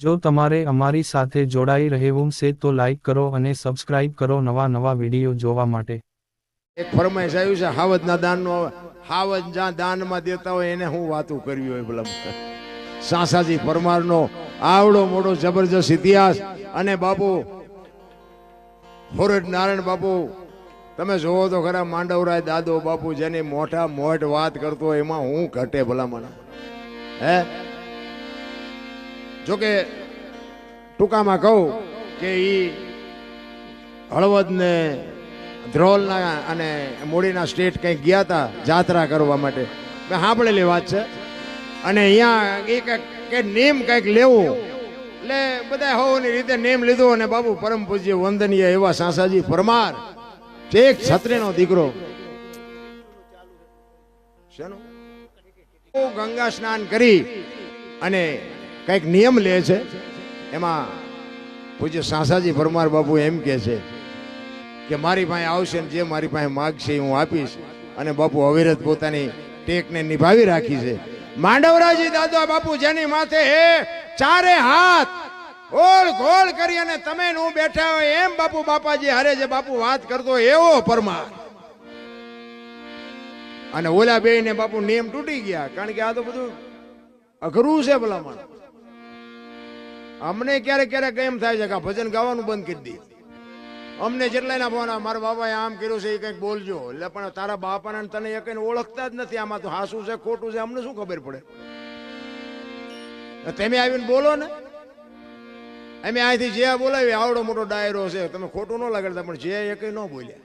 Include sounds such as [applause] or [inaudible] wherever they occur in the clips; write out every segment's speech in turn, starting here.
જો તમારે અમારી સાથે જોડાઈ રહેવું છે તો લાઈક કરો અને સબસ્ક્રાઇબ કરો નવા નવા વીડિયો જોવા માટે. એક ફરમાઈશ આવ્યું છે, હાવજના દાનનો હાવજ જ્યાં દાનમાં દેતા હોય એને હું વાતું કરવી હોય ભલા સાસાજી પરમારનો આવડો મોટો જબરજસ્ત ઇતિહાસ અને બાપુ ફોરજ નારાયણ બાપુ, તમે જોવો તો ખરા માંડવરાય દાદો બાપુ જેની મોટા મોટ વાત કરતો એમાં હું ઘટે ભલામણ હે? જોકે ટૂંકામાં કહું કે એ હળવદને ધ્રોલના અને મૂડીના સ્ટેટ કંઈક ગયા હતા જાત્રા કરવા માટે. મેં સાંભળેલી વાત છે. અને અહીંયા એ કંઈક કે નેમ કંઈક લેવું. એટલે બધા હોવાની રીતે નેમ લીધો અને બાબુ પરમ પૂજ્ય વંદનીય એવા સાસાજી પરમાર એક છત્રીનો દીકરો. શેનું? ગંગા સ્નાન કરી અને કંઈક નિયમ લે છે. એમાં પૂજ્ય સાસાજી પરમાર બાપુ એમ કે છે કે મારી પાસે આવશે ને જે મારી પાસે માગશે એ હું આપીશ. અને બાપુ અવિરત પોતાની ટેકને નિભાવી રાખી છે. માંડવરાજી દાદા બાપુ જેની માથે હે, ચારે હાથ ઓળ ગોળ કરી અને તમે હું બેઠા હોય એમ બાપુ બાપાજી હારે જે બાપુ વાત કરતો એવો પરમાર. અને ઓલા બે ને બાપુ નિયમ તૂટી ગયા. કારણ કે આ તો બધું અઘરું છે ભલામણ. અમને ક્યારેક ક્યારેક એમ થાય છે કે ભજન ગાવાનું બંધ કરી દઈએ અમને જેટલાના ફોન આવે, મારા બાપાએ આમ કર્યું છે એ કંઈક બોલજો. એટલે પણ તારા બાપાને તને એ કંઈ ઓળખતા જ નથી આમાં તો હાસું છે ખોટું છે અમને શું ખબર પડે? તમે આવીને બોલો ને. અમે અહીંથી જે બોલાવી આવડો મોટો ડાયરો છે. તમે ખોટું ન લગાડતા પણ જે એ કંઈ ન બોલ્યા.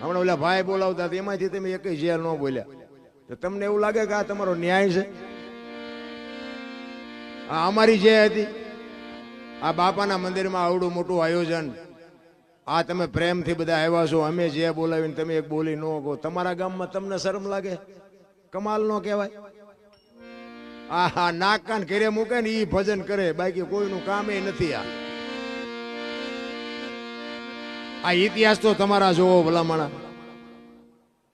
હમણાં ઓલા ભાઈ બોલાવતા એમાંથી તમે એક જે ન બોલ્યા. તો તમને એવું લાગે કે આ તમારો ન્યાય છે? આ અમારી જે હતી, આ બાપાના મંદિરમાં આવડું મોટું આયોજન. આ તમે પ્રેમથી બધા આવ્યા છો, અમે જે બોલાવીને તમે એક બોલી ન કહો. તમારા ગામમાં તમને શરમ લાગે? કમાલ નો કહેવાય. આ હા નાક કાન ઘરે મૂકે ને ઈ ભજન કરે. બાકી કોઈનું કામ એ નથી આ. આ ઇતિહાસ તો તમારા જોવો ભલામણા.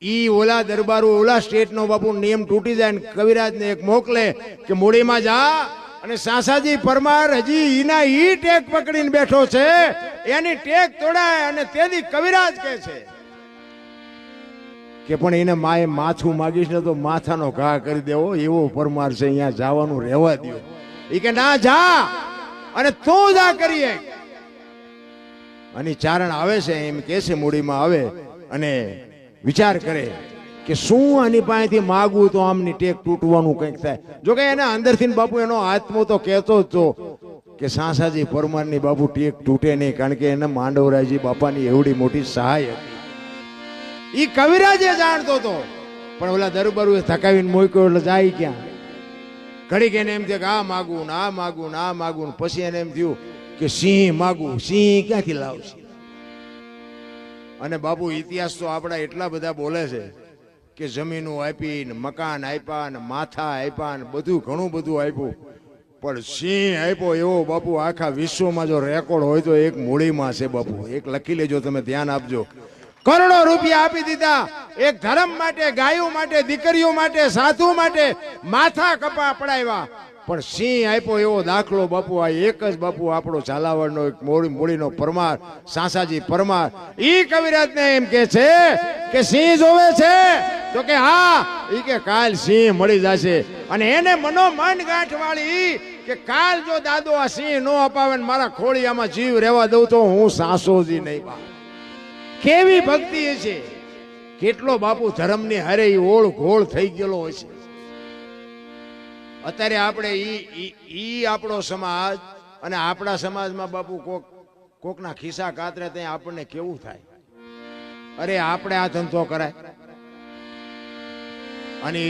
ઈ ઓલા દરબારો, ઓલા સ્ટેટનો બાપુ નિયમ તૂટી જાય ને કવિરાજને એક મોકલે કે મૂડીમાં જા. અને સાસાજી પરમાર હજી ઈના ઈ ટેક પકડીને બેઠો છે. એની ટેક તોડાય અને તેની કવિરાજ કે છે. કે પણ એને માએ માથું માગીશ ને તો માથાનો ઘા કરી દેવો. એવો પરમાર છે, અહીંયા જવાનું રહેવા દો એ કે ના, જા. અને તું જા કરીએ અને ચારણ આવે છે, એમ કે છે, મૂડીમાં આવે. અને વિચાર કરે. કે શું આની પાસેથી માગવું તો આમની ટેક તૂટવાનું કંઈક થાય. જો કે એના અંદરથી બાપુ એનો આત્મો તો કહેતો જ તો કે સાસાજી પરમારની બાપુ ટેક તૂટે નહીં, કારણ કે એને માંડવરાયજી બાપાની એવડી મોટી સહાય હતી. એ કવિરાજે જાણતો તો. પણ ઓલા દરબારુએ થકાવીને મોક્યો એટલે જાય ક્યાં? ઘડીક એને એમ થયું કે આ માગું ને આ માગું ને આ માગું પછી એને એમ થયું કે સિંહ માગું, સિંહ ક્યાંથી લાવશે? અને બાપુ ઇતિહાસ તો આપણા એટલા બધા બોલે છે કે જમીનો આપી ને મકાન આપ્યા ને માથા આપ્યા ને બધું ઘણું બધું આપ્યું. પણ સિંહ આપ્યો એવો બાપુ, આખા વિશ્વમાં જો રેકોર્ડ હોય તો એક મૂળીમાં છે બાપુ. એક લખી લેજો, તમે ધ્યાન આપજો. કરોડો રૂપિયા આપી દીધા. એક ધર્મ માટે, ગાયો માટે, દીકરીઓ માટે, સાધુ માટે માથા કપા પડાવ્યા. પણ સિંહ આપ્યો એવો દાખલો બાપુ, આ એક જ બાપુ આપણો ઝાલાવાડનો એક મોડી મૂળીનો પરમાર, સાસાજી પરમાર. ઈ કવિરાજને એમ કે છે કે સિંહ જોવે છે તો કે હા એ કે કાલ સિંહ મળી જશે. અને એને મનોમન ગાંઠ વાળી કે કાલ જો દાદો આ સિંહ નો અપાવે ને મારા ખોળિયામાં જીવ રહેવા દઉં તો હું સાસોજી નહીં પા કેવી ભક્તિ છે કેટલો બાપુ ધર્મની હારે એ ઓળ ઘોળ થઈ ગયેલો હોય છે. અત્યારે આપણે ઈ- ઈ આપણો સમાજ અને આપણા સમાજમાં બાપુ કોક, કોકના ખિસ્સા કાતરે ત્યાં આપણને કેવું થાય? અરે, આપણે આ ધંધો કરાય. અને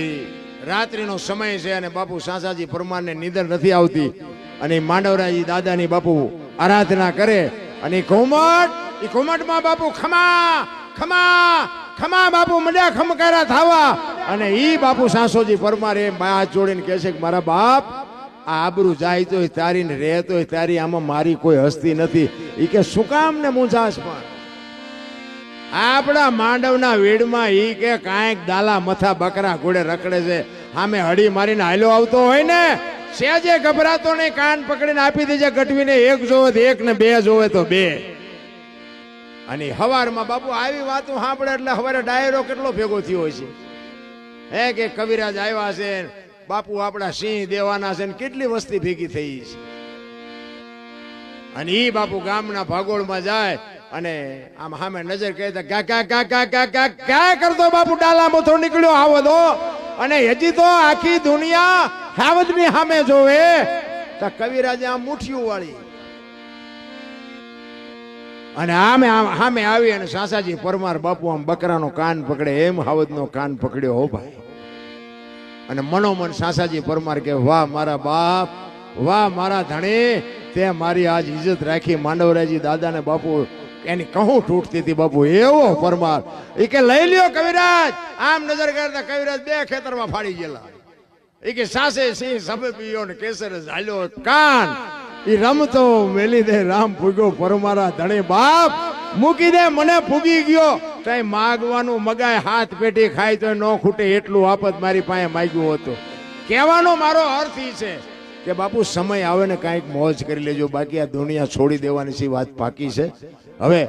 રાત્રિનો સમય છે અને બાપુ સાસાજી પરમારને નિદર નથી આવતી. અને માંડવરાજી દાદાની બાપુ આરાધના કરે. અને ઘુમટ, એ ઘુમટમાં બાપુ ખમા ખમા ખમા બાપુ મજા ખમકારા થાવા. અને ઈ બાપુ સાસોજી પરમાર એ હાથ જોડીને કહે છે કે મારા બાપ, આ આબરૂ જાય તોય તારી ને રહેતોય તારી, આમાં મારી કોઈ હસ્તી નથી. એ કે શું કામ ને મૂંઝાશ પણ? આપણા માંડવના વેડમાં ઈ કે કાંઈક દાલા મથા બકરા ઘોડે રખડે છે. સામે હળી મારીને હાલ્યો આવતો હોય ને, સેજે ગભરાતો ને કાન પકડીને આપી દેજે ગઢવીને, એક જોવે તો એક ને બે જોવે તો બે. અને હવારમાં બાપુ આવી વાતો સાંભળે એટલે હવારે ડાયરો કેટલો ભેગો થયો હોય છે. હે કે કવિરાજ આવ્યા છે, બાપુ આપણા સિંહ દેવાના છે ને કેટલી વસ્તી ભેગી થઈ છે. અને ઈ બાપુ ગામના ભાગોળમાં જાય અને આમ સામે નજર કહે તો કા કા કા કા કા ગા કા કરતો બાપુ ડાલા મોથો નીકળ્યો, આવો તો અને હજી તો આખી દુનિયા હાવદની સામે જોવે. તો કવિરાજે આમ મુઠિયું વાળી. અને આમે આમ સામે આવી અને સાસાજી પરમાર બાપુ આમ બકરાનો કાન પકડે, એમ હાવદનો કાન પકડ્યો, હો ભાઈ. અને મનોમન સાસાજી પરમાર કે, વાહ મારા બાપ, વાહ મારા ધણી, તે મારી આજ ઇજ્જત રાખી માંડવરાજી દાદાને બાપુ એની કહું તૂટતી હતી બાપુ, એવો પરમાર. એ કે લઈ લ્યો કવિરાજ. આમ નજર કરતા કવિરાજ બે ખેતરમાં ફાડી ગયેલા. એ કે સાસે સિંહ સભે પીયો ને કેસર ઝાલ્યો કાન. એ રમતો મેલી દે રામ ફૂગ્યો પરમારા ધણે બાપ. મૂકી દે, મને ફૂગી ગયો. તઈ માગવાનું મગાય હાથ પેટી ખાય તો ન ખૂટે એટલું આપત મારી પાસે માગ્યું હતું. કહેવાનો મારો અર્થ છે. કે બાપુ, સમય આવે ને કાંઈક મોજ કરી લેજો, બાકી આ દુનિયા છોડી દેવાની સી વાત પાકી છે? હવે,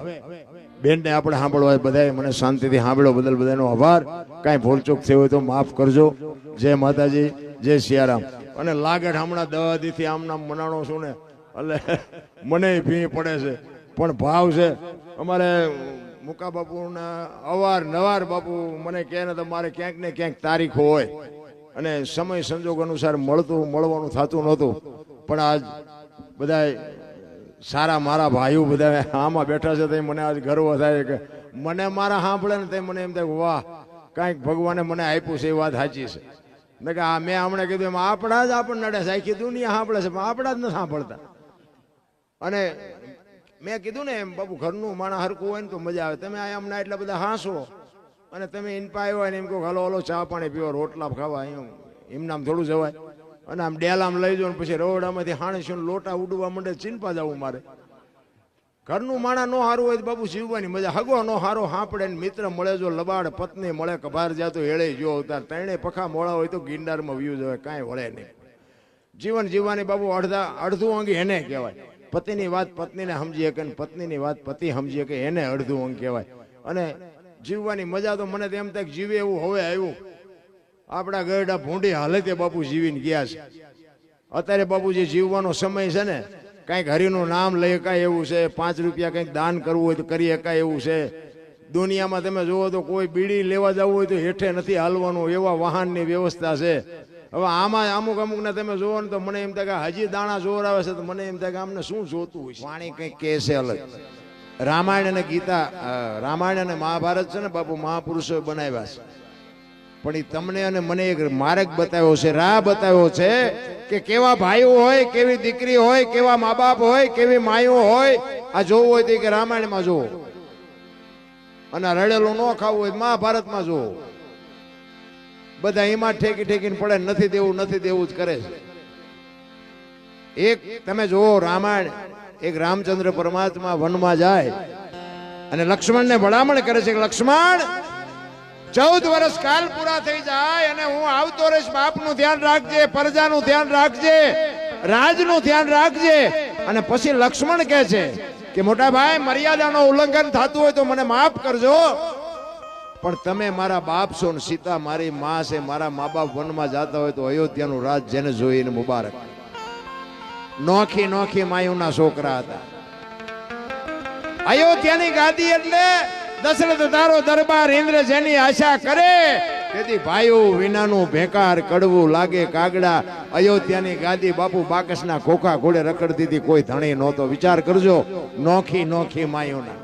બેનને આપણે સાંભળવા બધાએ મને શાંતિથી સાંભળો, બદલ બધાનો આભાર. કાંઈ ભૂલચૂક થઈ હોય તો માફ કરજો. જય માતાજી, જય સિયારામ. અને લાગડ હમણાં દવા આમના મનાણો છું ને, એટલે [laughs] મને ભી પડે છે. પણ ભાવ છે, અમારે મુકા બાપુના અવાર નવાર બાપુ મને કહે ને તમારે ક્યાંક ને ક્યાંક તારીખ હોય. અને સમય સંજોગ અનુસાર મળતું, મળવાનું થતું નહોતું. પણ આજ બધા સારા મારા ભાઈઓ બધા આમાં બેઠા છે તે મને આજ ગર્વ થાય કે મને મારા સાંભળે ને તે મને એમ થાય વાહ, કાંઈક ભગવાને મને આપ્યું છે એ વાત સાચી છે. ને કે આ મેં હમણાં કીધું એમ, આપણા જ આપણને નડે છે, આખી દુનિયા સાંભળે છે, પણ આપણા જ ન સાંભળતા. અને મેં કીધું ને એમ, બાપુ, ઘરનું માણા હરકું હોય ને તો મજા આવે. તમે આ અમને એટલા બધા હાંસો. અને તમે ઇનપા આવ્યા ને એમ કહો હલો હલો, ચા પાણી પીવો રોટલા ખાવા એમ એમનામ થોડું જવાય. અને આમ ડેલામ લઈ જાઓ પછી રવડામાંથી હાણસીઓ લોટા ઉડવા માંડે, ચિંપા જવું મારે. ઘરનું માણા નો હારું હોય તો બાપુ જીવવાની મજા. હગો નો હારો હાંપડે ને મિત્ર મળે જો, લબાડ પત્ની મળે, કભાર જાતો હેળે જો અવતાર ત્રણે પખા મોળા હોય તો ગિંડારમાં વ્યૂ જવાય, કાંઈ વળે નહીં. જીવન જીવવાની બાબુ અડધા, અડધું અંગ એને કહેવાય. પતિની વાત પત્નીને સમજી શકે ને, પત્નીની વાત પતિ સમજી શકે એને અડધું અંગ કહેવાય. અને જીવવાની મજા તો મને તેમ થાય જીવે એવું હવે આવ્યું. આપણા ગરડા ભૂંડી હાલતે બાપુ જીવીને ગયા છે. અત્યારે બાપુજી જીવવાનો સમય છે ને, કાંઈક હરિનું નામ લઈ શકાય એવું છે, પાંચ રૂપિયા કંઈક દાન કરવું હોય તો કરી શકાય એવું છે. દુનિયામાં તમે જુઓ તો કોઈ બીડી લેવા જવું હોય તો હેઠે નથી હાલવાનું, એવા વાહનની વ્યવસ્થા છે. હવે આમાં અમુક અમુકને તમે જુઓ ને તો મને એમ થાય કે હજી દાણા જોર આવે છે, તો મને એમ થાય કે આમને શું જોતું હોય પાણી કંઈક કહે છે અલગ. રામાયણ અને ગીતા રામાયણ અને મહાભારત છે ને બાપુ, મહાપુરુષો બનાવ્યા છે. પણ એ તમને અને મને એક માર્ગ બતાવ્યો છે, રાહ બતાવ્યો છે કે કેવા ભાઈઓ હોય, કેવી દીકરી હોય, કેવા મા બાપ હોય, કેવી માયો હોય, આ જોવું હોય તો કે રામાયણમાં જોવો અને રડેલું ન ખાવું હોય મહાભારતમાં જોવો બધા એમાં ઠેકી ઠેકીને પડે, નથી દેવું નથી દેવું જ કરે છે. એક, તમે જુઓ રામાયણ એક રામચંદ્ર પરમાત્મા વનમાં જાય અને લક્ષ્મણને ભલામણ કરે છે કે, લક્ષ્મણ, ચૌદ વર્ષ કાલ પૂરા થઈ જાય અને હું આવતો રહીશ, બાપનું ધ્યાન રાખજે, પ્રજાનું ધ્યાન રાખજે, રાજનું ધ્યાન રાખજે. અને પછી લક્ષ્મણ કહે છે કે, મોટા ભાઈ, મર્યાદાનો ઉલ્લંઘન થતું હોય તો મને માફ કરજો. પણ તમે મારા બાપ છો ને સીતા મારી માં છે, મારા મા બાપ વનમાં જતા હોય તો અયોધ્યાનું રાજ જેને જોઈને મુબારક. નોખી નોખી માયુના છોકરા હતા. અયોધ્યાની ગાદી એટલે દશરથ તારો દરબાર ઇન્દ્ર જેની આશા કરે, તેથી ભાઈઓ વિનાનું ભેકાર કડવું લાગે કાગડા. અયોધ્યાની ગાદી બાપુ બાકસના ખોખા ઘોડે રખડતી હતી, કોઈ ધણી નહોતો. વિચાર કરજો, નોખી નોખી માયુના.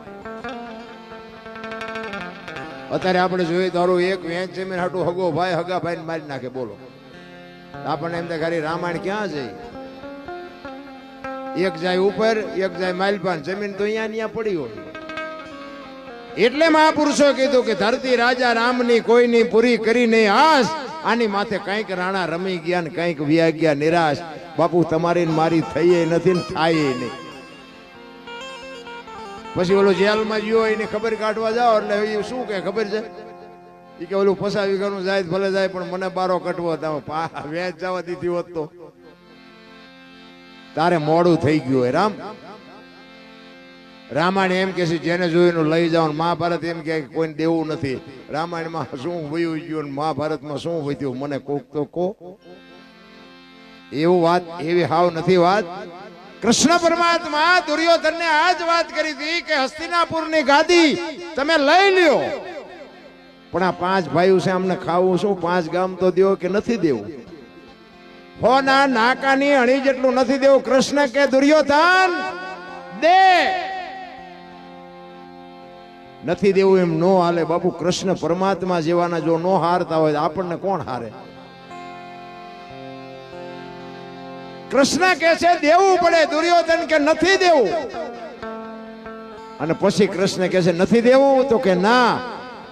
અત્યારે આપણે જોઈએ તારું એક વેચ જમીન હાટું હગો ભાઈ હગા ભાઈ મારી નાખે, બોલો. આપણને એમ તો ખાલી રામાયણ ક્યાં જઈ એક જાય ઉપર, એક જાય માલપાન જમીન તો અહીંયા ત્યાં પડી હોય. એટલે મહાપુરુષો કીધું કે ધરતી રાજા રામની કોઈની પૂરી કરી નહીં આસ આની માથે કંઈક રાણા રમી ગયા ને કંઈક વ્યા ગયા નિરાશ. બાપુ, તમારી મારી થઈ નથી ને થાય નહીં. પછી ઓલો જેલમાં ગયો, એને ખબર કાઢવા જાઓ. એટલે એ શું કે, ખબર છે? એ કે ઓલું ફસાવી ઘરનું જાય ભલે જાય, પણ મને બારો કટવો. તમે વેચ જવા દીધી હોત તો. તારે મોડું થઈ ગયું હોય, રામ. રામાયણ એમ કે છે, જેને જોયું લઈ જાઓ મહાભારત, એમ કે કોઈને દેવું નથી. રામાયણમાં શું વયું ગયું મહાભારતમાં શું વધ્યું? મને કોક તો કો એવું વાત, એવી હાવ નથી વાત. કૃષ્ણ પરમાત્મા દુર્યોધનને આ જ વાત કરી હતી કે હસ્તિનાપુરની ગાદી તમે લઈ લ્યો. પણ આ પાંચ ભાઈઓ છે, અમને ખાવું શું? પાંચ ગામ તો દેવો કે નથી દેવું? હોના નાકાની અણી જેટલું નથી દેવું. કૃષ્ણ કે, દુર્યોધન, દે. નથી દેવું એમ નો હાલે. બાપુ, કૃષ્ણ પરમાત્મા જેવાના જો નો હારતા હોય આપણને કોણ હારે? કૃષ્ણ કે છે, દેવું પડે, દુર્યોધન કે નથી દેવું. અને પછી કૃષ્ણ કે છે, નથી દેવું? તો કે, ના.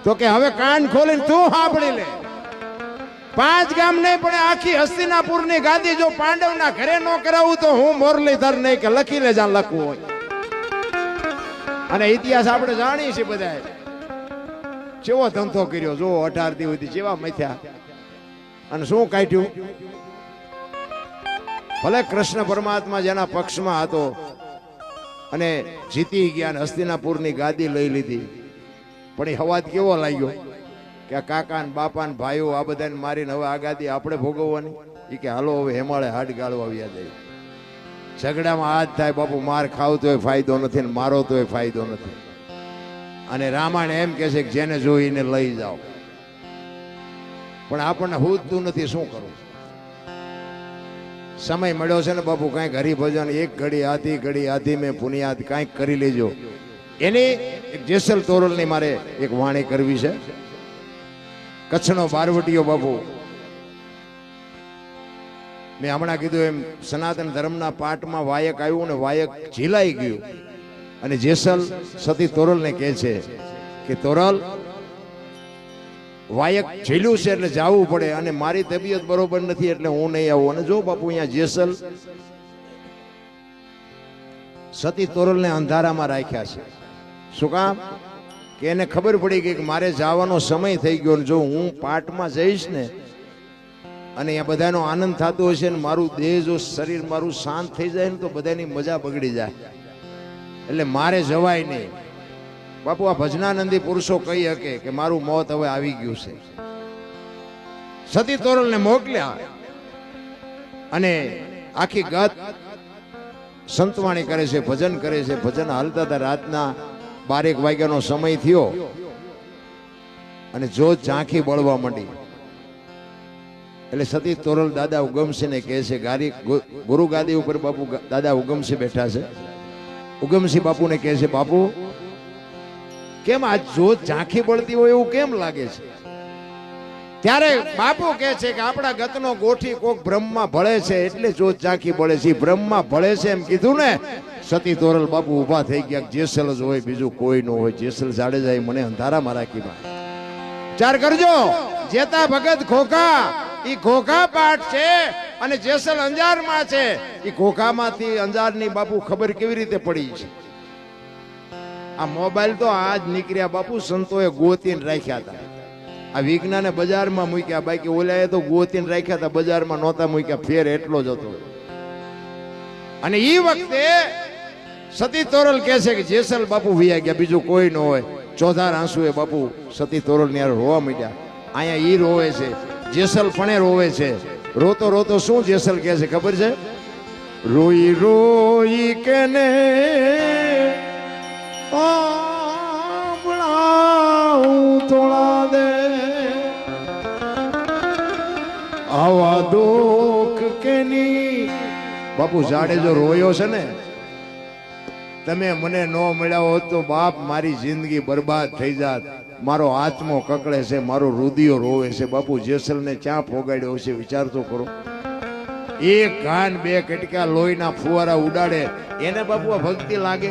તો કે, હવે કાન ખોલીને તું સાંભળી લે. પાંચ ગામ નહીં, પણ આખી હસ્તિનાપુરની ગાદી જો પાંડવના ઘરે નો કરાવું તો હું મોરલીધર નહીં કે લખી લે જ્યાં લખવું હોય. અને ઇતિહાસ આપણે જાણીએ છીએ બધા કેવો ધંધો કર્યો? જો અઢાર દિવસ જેવા મથ્યા. અને શું કાઢ્યું? ભલે કૃષ્ણ પરમાત્મા જેના પક્ષમાં હતો, અને જીતી ગયા હસ્તિનાપુરની ગાદી લઈ લીધી, પણ એ હવાજ કેવો લાગ્યો? કે કાકા ને બાપા ને ભાઈઓ આ બધાને મારીને હવે આગાદી આપણે ભોગવવાની? એ કે હાલો હવે હેમાળે હાડ ગાળવા આવ્યા જાય. ઝઘડામાં હાથ થાય બાપુ, માર ખાવ તોય ફાયદો નથી ને મારો તોય ફાયદો નથી. અને રામાયણ એમ કે છે કે જેને જોઈને લઈ જાઓ. પણ આપણને હુજતું નથી, શું કરવું સમય મળ્યો છે ને બાપુ, કાંઈક હરિભજન, એક ઘડી આધી ઘડી આધી મેં પુનિયાદ કાંઈક કરી લેજો. એની જેસલ તોરલની મારે એક વાણી કરવી છે. કચ્છનો બારવટીયો બાપુ. મેં હમણાં કીધું એમ, સનાતન ધર્મના પાઠમાં વાયક આવ્યું ને વાયક ઝીલાઈ ગયું. અને જેસલ સતી તોરલને કહે છે કે, તોરલ, વાયક ઝીલ્યું છે એટલે જવું પડે અને મારી તબિયત બરોબર નથી એટલે હું નહીં આવું. અને જો બાપુ અહીંયા જેસલ સતી તોરલને અંધારામાં રાખ્યા છે. શું કામ? કે એને ખબર પડી ગઈ કે મારે જવાનો સમય થઈ ગયો જો હું પાઠમાં જઈશ ને, અને એ બધાનો આનંદ થતો હશે ને, મારું દેહ જો શરીર મારું શાંત થઈ જાય ને, તો બધાની મજા બગડી જાય. એટલે મારે જવાય નહીં. બાપુ, આ ભજનાનંદી પુરુષો કહી શકે કે મારું મોત હવે આવી ગયું છે. સતી તોરલને મોકલ્યા અને આખી ગત સંતવાણી કરે છે, ભજન કરે છે, ભજન હાલતા હતા રાતના બારેક વાગ્યાનો સમય થયો અને જોત ઝાંખી બળવા માંડી. એટલે સતી તોરલ દાદા ઉગમસિંહને કહે છે, ગારી ગુરુ ગાદી ઉપર બાપુ દાદા ઉગમસિંહ બેઠા છે. ઉગમસિંહ બાપુને કહે છે, બાપુ, કેમ આ જોત ઝાંખી બળતી હોય એવું કેમ લાગે છે? ત્યારે બાપુ કે છે કે આપણા ગતનો ગોઠી કોક બ્રહ્મમાં ભળે છે, એટલે જોત ઝાંખી બળે છે. ઈ બ્રહ્મમાં ભળે છે એમ કીધું ને, સતી તોરલ બાપુ ઊભા થઈ ગયા, જેસલ જ હોય, બીજું કોઈ ન હોય. જેસલ જાડેજાએ મને અંધારામાં રાખી માં ચાર કરજો. જેતા ભગત ખોખા ઈ ખોખા પાઠ છે અને જેસલ અંજારમાં છે. ઈ ખોખામાંથી અંજારની બાપુ ખબર કેવી રીતે પડી છે? આ મોબાઈલ તો આજ નીકળ્યા બાપુ, સંતોએ ગોતીને રાખ્યા હતા. આ વિજ્ઞાને બજારમાં મૂક્યા, બાકી ઓલાએ તો ગોતીને રાખ્યા હતા, બજારમાં નહોતા મૂક્યા, ફેર એટલો જ હતો. અને એ વખતે સતી તોરલ કહે છે કે જેસલ બાપુ વિયા ગયા, બીજું કોઈ ન હોય. ચોધાર આંસુ એ બાપુ સતી તોરલની રોવા માંડ્યા. અહીંયા ઈ રોવે છે, જેસલ પણ રોવે છે. રોતો રોતો શું જેસલ કહે છે, ખબર છે? રોઈ રોઈ કેને? આંબળાઉં આવા દુઃખ કેની બાપુ જાડેજો રોયો છે ને, તમે મને ન મળ્યા હોત તો બાપ મારી જિંદગી બરબાદ થઈ જાત. મારો આત્મો કકડે છે, મારો રુદિયો રોવે છે. બાપુ, જેસલને ક્યાં ફોગાડ્યો છે વિચાર તો કરો. એક કાન બે કટકા લોહીના ફુવારા ઉડાડે. એને બાપુ ભક્તિ લાગે?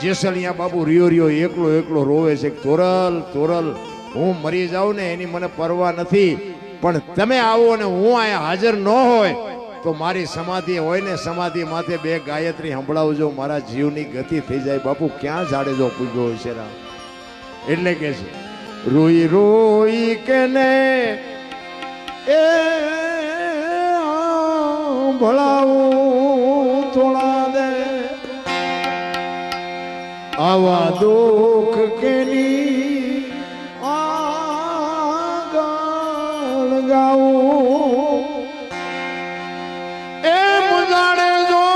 જેસલ અહીંયા બાપુ રિયો રિયો એકલો એકલો રોવે છે. તોરલ તોરલ હું મરી જાઉં ને એની મને પરવા નથી. પણ તમે આવો ને હું અહીંયા હાજર ન હોય, તો મારી સમાધિ હોય ને સમાધિ માથે બે ગાયત્રી સંભળાવજો, મારા જીવની ગતિ થઈ જાય. બાપુ, ક્યાં જાડે જો પૂજ્યો હોય છે રામ? એટલે કે છે, રોઈ રોઈ કે ને એ ભળાવું થોડા દે. આવા દુઃખ કેની ગાવું એમ જાણે જો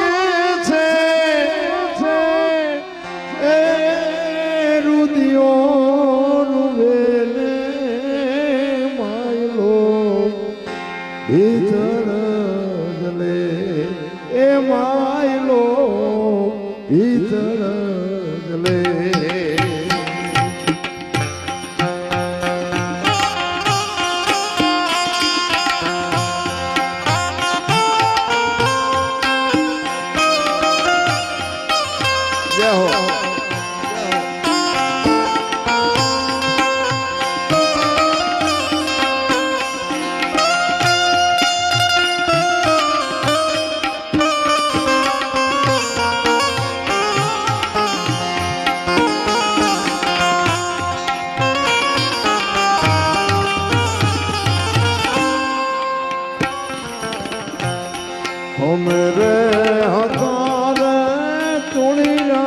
કે છે એ રુદિયોનું વેલે માયલો. એ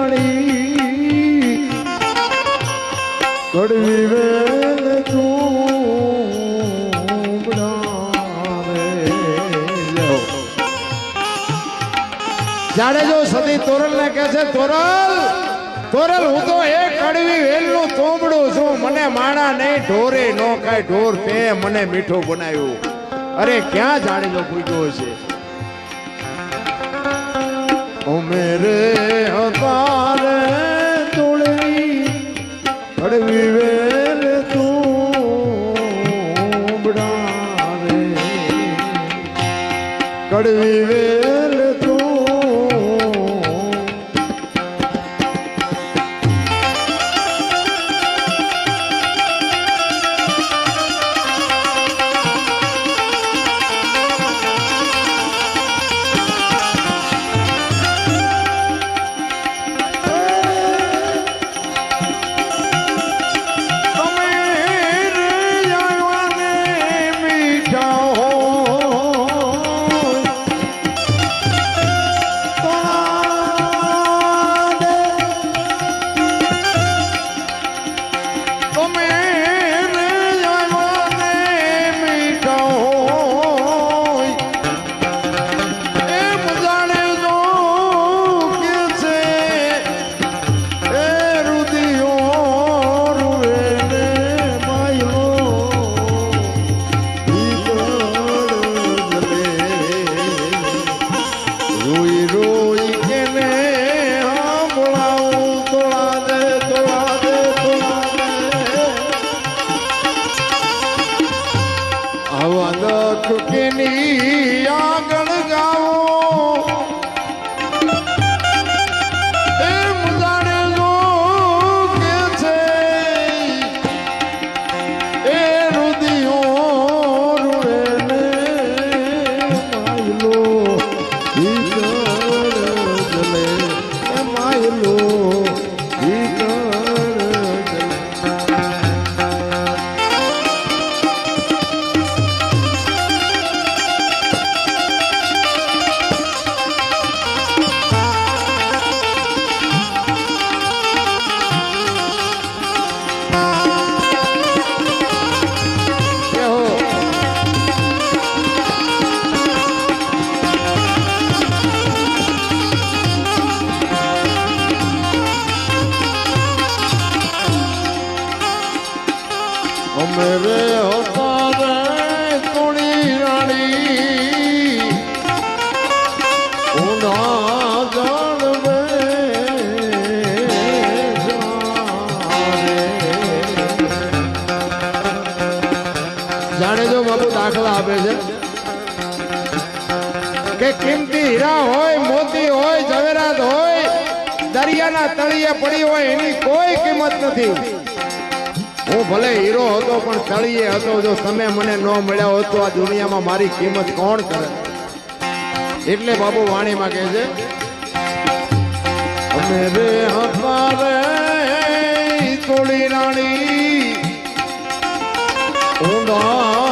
રાણી કડવી વેલ તું બનાવે જાડેજો સતી તોરલ ને કહે છે, તોરલ તોરલ, હું તો એ કડવી વેલનું તોમડું છું. મને માણા નહીં, ઢોરે નો કાંઈ ઢોર તે મને મીઠું બનાવ્યું. અરે ક્યાં જાડેજો પૂછ્યો છે ઉમેરે હતારે તુળવી કડવી વેલ જાણે જો બાપુ દાખલા આપે છે. કે કિંમતી હીરા હોય, મોતી હોય, ઝવેરાત હોય, દરિયાના તળિયે પડી હોય, એની કોઈ કિંમત નથી. હું ભલે હીરો હતો, પણ તળિયે હતો. જો તમે મને ન મળ્યા હોત, તો આ દુનિયામાં મારી કિંમત કોણ કરે? એટલે બાબુ વાણીમાં કહે છે, અમે રે હમારે થોડી રાણી 오가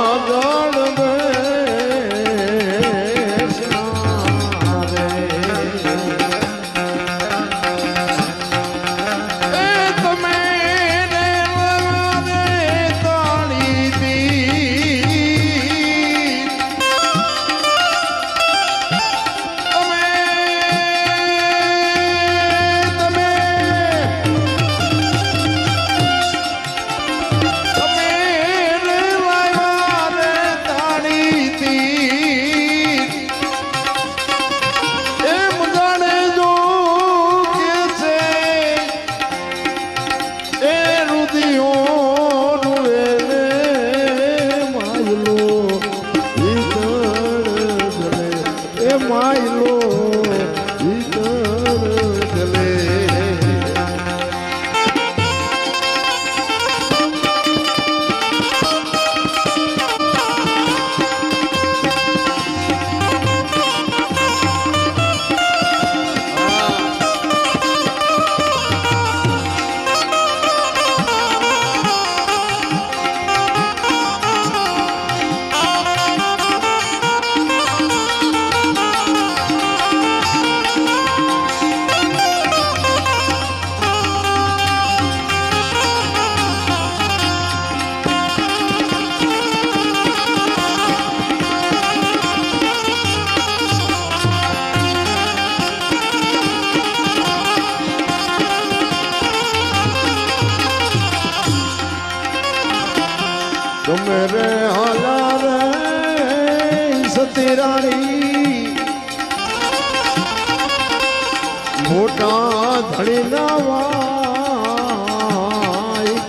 મોટા ધણી ના વાય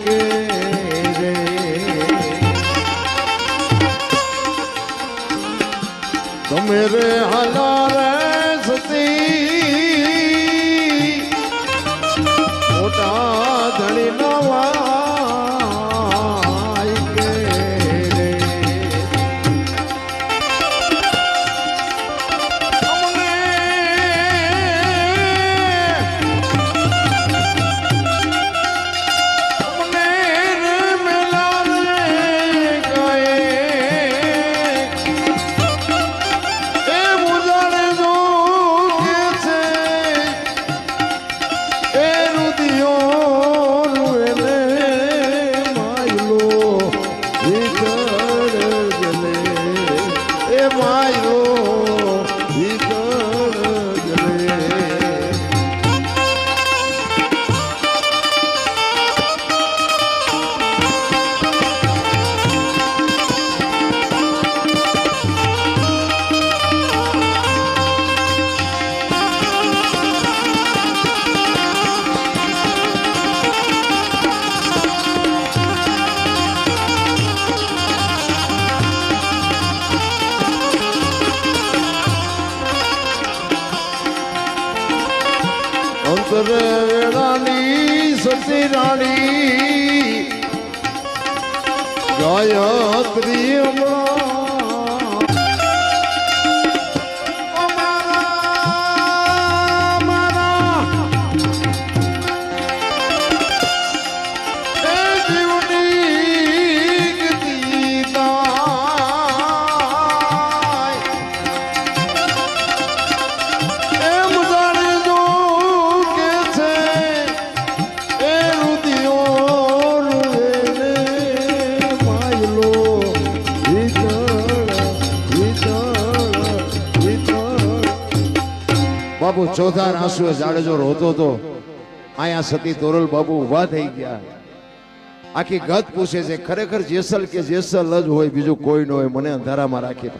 કે રે? તમે રે અંતર વેળાની સતી રાણી. ગાયત્રી હમણાં. બાબુ ચોથા આંસુએ જાડેજો રોતો તો અહીંયા સતી તોરલ બાપુ ઊભા થઈ ગયા. આખી ગત પૂછે છે, ખરેખર જેસલ કે જેસલ જ હોય, બીજું કોઈ ન હોય, મને અંધારામાં રાખી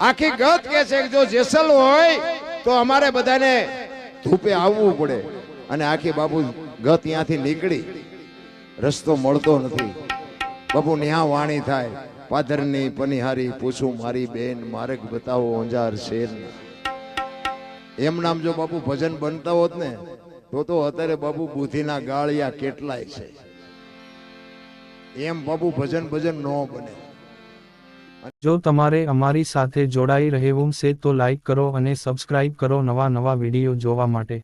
આખી ગત કે છે જો જેસલ હોય, તો અમારે બધાને ધૂપે આવવું પડે. અને આખી બાબુ ગત ત્યાંથી નીકળી. રસ્તો મળતો નથી. બાબુ ન્યા વાણી થાય. પાધરની પનિહારી પૂછું, મારી બેન માર્ગ બતાવો અંજાર શેર? એમ નામ જો બાપુ ભજન બનતા હોત ને, તો તો અત્યારે બાબુ બુદ્ધિના ગાળિયા કેટલાય છે. એમ બાબુ ભજન ભજન ન બને. જો તમારે અમારી સાથે જોડાઈ રહેવું છે તો લાઈક કરો અને સબસ્ક્રાઇબ કરો નવા નવા વીડિયો જોવા માટે.